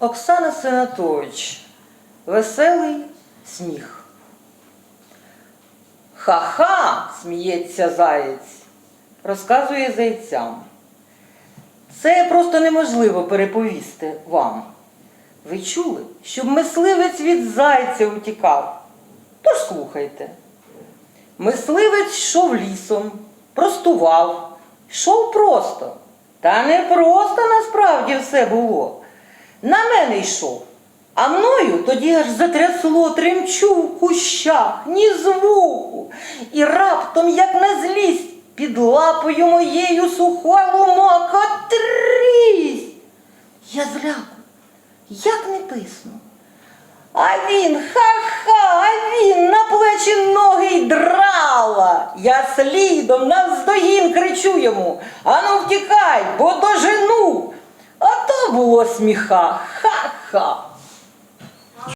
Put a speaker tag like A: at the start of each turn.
A: Оксана Сенатович. Веселий сміх. Ха-ха, сміється заєць, розказує зайцям. Це просто неможливо переповісти вам. Ви чули, щоб мисливець від зайця утікав? Тож слухайте. Мисливець йшов лісом, простував, йшов просто. Та не просто насправді все було. На мене йшов. А мною тоді аж затрясло, тремчу в кущах, ні звуку. І раптом, як на злість, під лапою моєю сухою мока трісь. Я зляку, як не писну. А він, ха-ха, а він на плечі ноги й драла. Я слідом навздогін кричу йому. Ану втікай, бо дожену. Було сміха, ха-ха.